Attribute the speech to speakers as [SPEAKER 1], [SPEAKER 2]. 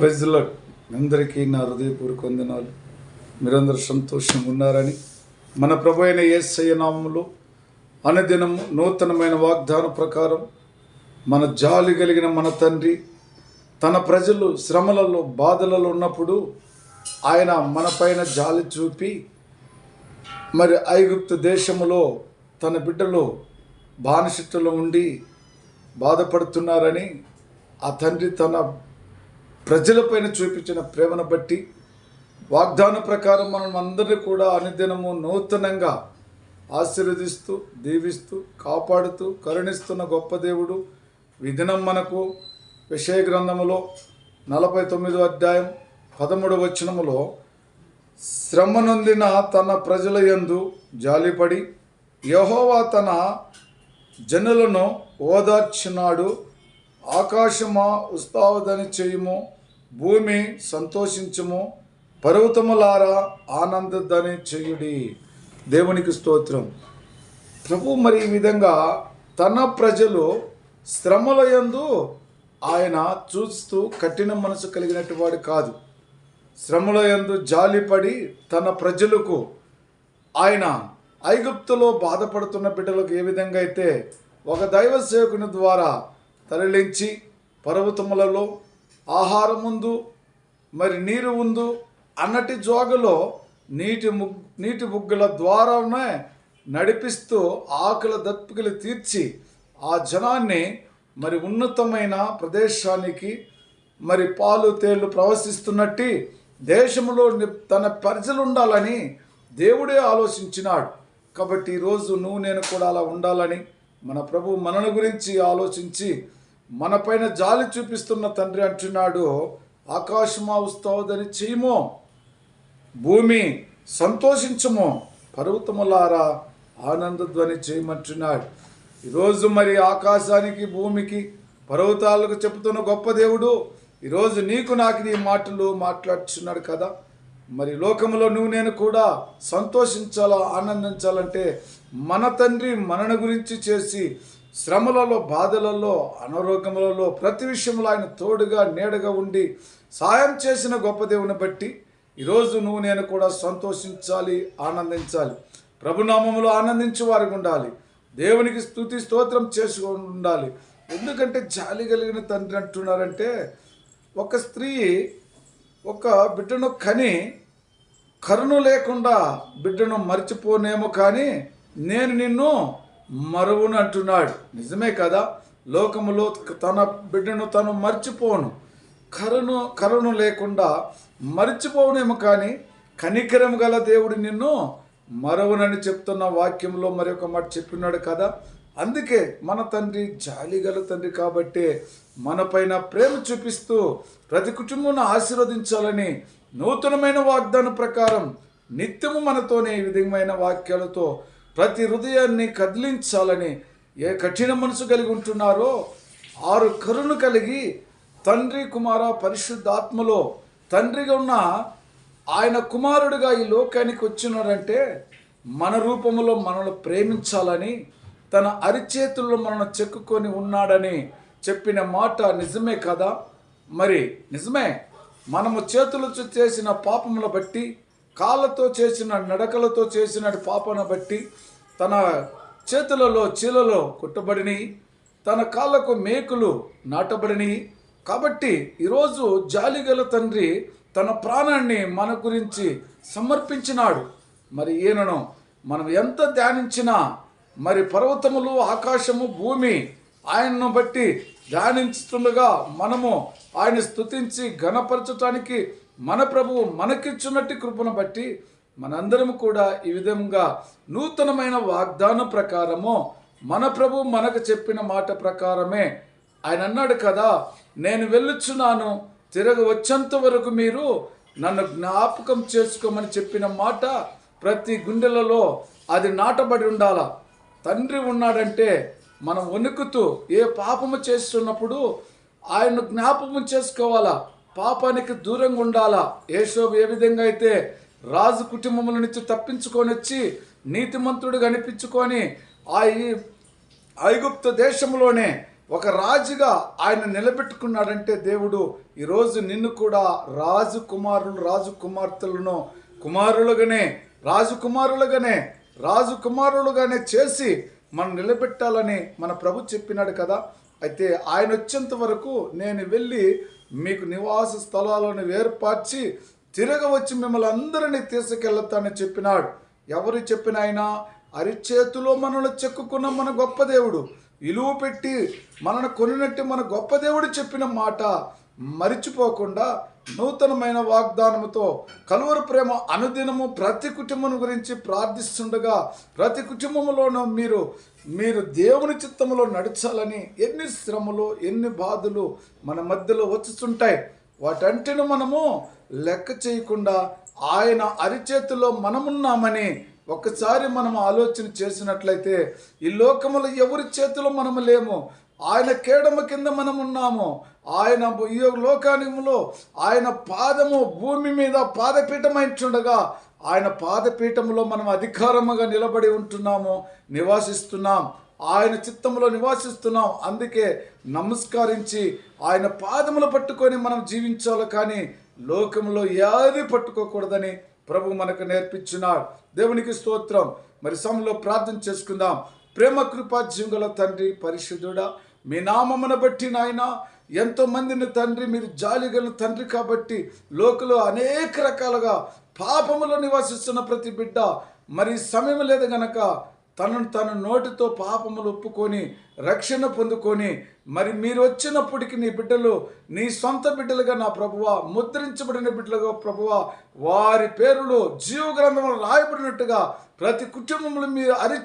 [SPEAKER 1] ప్రజలు అందరికీ నా హృదయపూర్వక వందనాలు. మీరందరూ సంతోషంగా ఉన్నారని మన ప్రభు అయిన ఏసయ్య నామంలో అనుదినం నూతనమైన వాగ్దాన ప్రకారం మన జాలి కలిగిన మన తండ్రి తన ప్రజలు శ్రమలలో బాధలలో ఉన్నప్పుడు ఆయన మనపైన జాలి చూపి మరి ఐగుప్తు దేశములో తన బిడ్డలు బానిసత్తులో ఉండి బాధపడుతున్నారని ఆ తండ్రి తన ప్రజలపైన చూపించిన ప్రేమను బట్టి వాగ్దాన ప్రకారం మనం అందరినీ కూడా అనుదినము నూతనంగా ఆశీర్వదిస్తూ దీవిస్తూ కాపాడుతూ కరుణిస్తున్న గొప్ప దేవుడు విధినం మనకు. విషయ గ్రంథములో నలభై తొమ్మిదో అధ్యాయం పదమూడు వచనములో శ్రమ నొందిన తన ప్రజల యందు జాలిపడి యహోవా తన జనులను ఓదార్చినాడు. ఆకాశమా ఉస్తావదని చేయుము భూమి సంతోషించము పర్వతములారా ఆనందదని చేయుడి. దేవునికి స్తోత్రం. ప్రభు మరి ఈ విధంగా తన ప్రజలు శ్రమల యందు ఆయన చూస్తూ కఠిన మనసు కలిగినట్టు వాడు కాదు. శ్రమల యందు జాలిపడి తన ప్రజలకు ఆయన ఐగుప్తులో బాధపడుతున్న బిడ్డలకు ఏ విధంగా అయితే ఒక దైవ సేవకుని ద్వారా తరలించి పర్వతములలో ఆహారం ముందు మరి నీరు ఉందు అన్నటి జోగలో నీటి ముగ్ నీటి బుగ్గల ద్వారానే నడిపిస్తూ ఆకలి దప్పికలు తీర్చి ఆ జనాన్ని మరి ఉన్నతమైన ప్రదేశానికి మరి పాలు తేళ్ళు ప్రవశిస్తున్నట్టు దేశంలో తన ప్రజలు ఉండాలని దేవుడే ఆలోచించినాడు. కాబట్టి ఈరోజు నువ్వు నేను కూడా అలా ఉండాలని మన ప్రభు మనల గురించి ఆలోచించి మనపైన జాలి చూపిస్తున్న తండ్రి అంటున్నాడు ఆకాశమా ఉస్తావదని చేయము భూమి సంతోషించము. పర్వతములారా ఆనందధ్వని చేయమంటున్నాడు. ఈరోజు మరి ఆకాశానికి భూమికి పర్వతాలకు చెబుతున్న గొప్ప దేవుడు ఈరోజు నీకు నాకు నీ మాటలు మాట్లాడుచున్నాడు కదా. మరి లోకంలో నువ్వు నేను కూడా సంతోషించాలా ఆనందించాలంటే మన తండ్రి మనన గురించి చేసి శ్రమలలో బాధలలో అనారోగ్యములలో ప్రతి విషయంలో ఆయన తోడుగా నీడగా ఉండి సాయం చేసిన గొప్ప దేవుని బట్టి ఈరోజు నువ్వు నేను కూడా సంతోషించాలి ఆనందించాలి. ప్రభునామములో ఆనందించే వారికి ఉండాలి. దేవునికి స్తుతి స్తోత్రం చేసుకొని ఉండాలి ఎందుకంటే జాలి కలిగిన తండ్రి అంటున్నారంటే ఒక స్త్రీ ఒక బిడ్డను కని కరుణ లేకుండా బిడ్డను మర్చిపోనేమో కానీ నేను నిన్ను మరువును అంటున్నాడు. నిజమే కదా? లోకములో తన బిడ్డను తను మర్చిపోను. కరుణ కరుణ లేకుండా మర్చిపోవునేమో కానీ కనికరం గల దేవుడు నిన్ను మరవనని చెప్తున్న వాక్యంలో మరి ఒక మాట చెప్పినాడు కదా? అందుకే మన తండ్రి జాలి గల తండ్రి కాబట్టి మనపైన ప్రేమ చూపిస్తూ ప్రతి కుటుంబం ఆశీర్వదించాలని నూతనమైన వాగ్దాన ప్రకారం నిత్యము మనతోనే ఈ విధమైన వాక్యాలతో ప్రతి హృదయాన్ని కదిలించాలని ఏ కఠిన మనసు కలిగి ఉంటున్నారో ఆరు కరుణ కలిగి తండ్రి కుమార పరిశుద్ధాత్మలో తండ్రిగా ఉన్న ఆయన కుమారుడిగా ఈ లోకానికి వచ్చినాడంటే మన రూపంలో మనల్ని ప్రేమించాలని తన అరిచేతుల్లో మనల్ని చెక్కుకొని ఉన్నాడని చెప్పిన మాట నిజమే కదా? మరి నిజమే. మనము చేతులతో చేసిన పాపములు బట్టి కాళ్ళతో చేసిన నడకలతో చేసిన పాపను బట్టి తన చేతులలో చీలలో కుట్టబడిని తన కాళ్ళకు మేకులు నాటబడిని. కాబట్టి ఈరోజు జాలిగల తండ్రి తన ప్రాణాన్ని మన గురించి సమర్పించినాడు. మరి ఈయనను మనం ఎంత ధ్యానించినా మరి పర్వతములు ఆకాశము భూమి ఆయనను బట్టి ధ్యానించుతుండగా మనము ఆయన స్తుతించి ఘనపరచటానికి మన ప్రభువు మనకిచ్చున్నట్టు కృపను బట్టి మనందరం కూడా ఈ విధంగా నూతనమైన వాగ్దానం ప్రకారము మన ప్రభు మనకు చెప్పిన మాట ప్రకారమే ఆయన అన్నాడు కదా నేను వెళ్ళుచున్నాను తిరగ వచ్చేంత వరకు మీరు నన్ను జ్ఞాపకం చేసుకోమని చెప్పిన మాట ప్రతి గుండెలలో అది నాటబడి ఉండాల? తండ్రి ఉన్నాడంటే మనం వణుకుతూ ఏ పాపము చేస్తున్నప్పుడు ఆయన జ్ఞాపకం చేసుకోవాలా? పాపానికి దూరంగా ఉండాలా? యేసోబు ఏ విధంగా అయితే రాజు కుటుంబముల నుంచి తప్పించుకొని వచ్చి నీతిమంతుడు కనిపించుకొని ఆ ఈ ఐగుప్తు దేశంలోనే ఒక రాజుగా ఆయన నిలబెట్టుకున్నాడంటే దేవుడు ఈరోజు నిన్ను కూడా రాజు కుమారులు రాజు కుమార్తెలను కుమారులుగానే రాజు కుమారులుగానే రాజు కుమారులుగానే చేసి మనం నిలబెట్టాలని మన ప్రభు చెప్పినాడు కదా. అయితే ఆయన వచ్చేంత వరకు నేను వెళ్ళి మీకు నివాస స్థలాలను ఏర్పరిచి తిరగవచ్చి మిమ్మల్ని అందరినీ తీసుకెళ్తానని చెప్పినాడు. ఎవరు చెప్పిన ఆయన అరిచేతిలో మనల్ని చెక్కుకున్న మన గొప్ప దేవుడు. విలువ పెట్టి మనను కొనినట్టు మన గొప్ప దేవుడు చెప్పిన మాట మరిచిపోకుండా నూతనమైన వాగ్దానముతో కలువరు ప్రేమ అనుదినము ప్రతి కుటుంబం గురించి ప్రార్థిస్తుండగా ప్రతి కుటుంబంలోనూ మీరు మీరు దేవుని చిత్తములో నడచాలని ఎన్ని శ్రమలు ఎన్ని బాధలు మన మధ్యలో వచ్చుతుంటాయి వాటంటిని మనము లెక్క చేయకుండా ఆయన అరిచేతిలో మనమున్నామని ఒక్కసారి మనం ఆలోచన చేసినట్లయితే ఈ లోకములో ఎవరి చేతిలో మనము లేము? ఆయన కేడమ కింద మనం ఉన్నాము ఆయన ఈ లోకానిములో ఆయన పాదము భూమి మీద పాదపీఠమైంచుండగా ఆయన పాదపీఠములో మనం అధికారముగా నిలబడి ఉంటున్నాము నివాసిస్తున్నాం. ఆయన చిత్తంలో నివాసిస్తున్నాం. అందుకే నమస్కరించి ఆయన పాదములు పట్టుకొని మనం జీవించాలి కానీ లోకంలో ఏది పట్టుకోకూడదని ప్రభు మనకు నేర్పించున్నాడు దేవునికి స్తోత్రం. మరి సమయంలో ప్రార్థన చేసుకుందాం. ప్రేమ కృపా జీవుల తండ్రి పరిశుద్ధుడా మీ నామమును బట్టి నాయన ఎంతో మందిని తండ్రి మీరు జాలిగల తండ్రి కాబట్టి లోకలో అనేక రకాలుగా పాపములో నివసిస్తున్న ప్రతి బిడ్డ. మరి సమయం లేదు గనక తనను తన నోటితో పాపములు ఒప్పుకొని రక్షణ పొందుకొని మరి మీరు వచ్చినప్పటికి నీ బిడ్డలు నీ సొంత బిడ్డలుగా నా ప్రభువ ముద్రించబడిన బిడ్డలుగా ప్రభువ వారి పేరులో జీవ గ్రంథంలో రాయబడినట్టుగా ప్రతి కుటుంబంలో మీరు అరి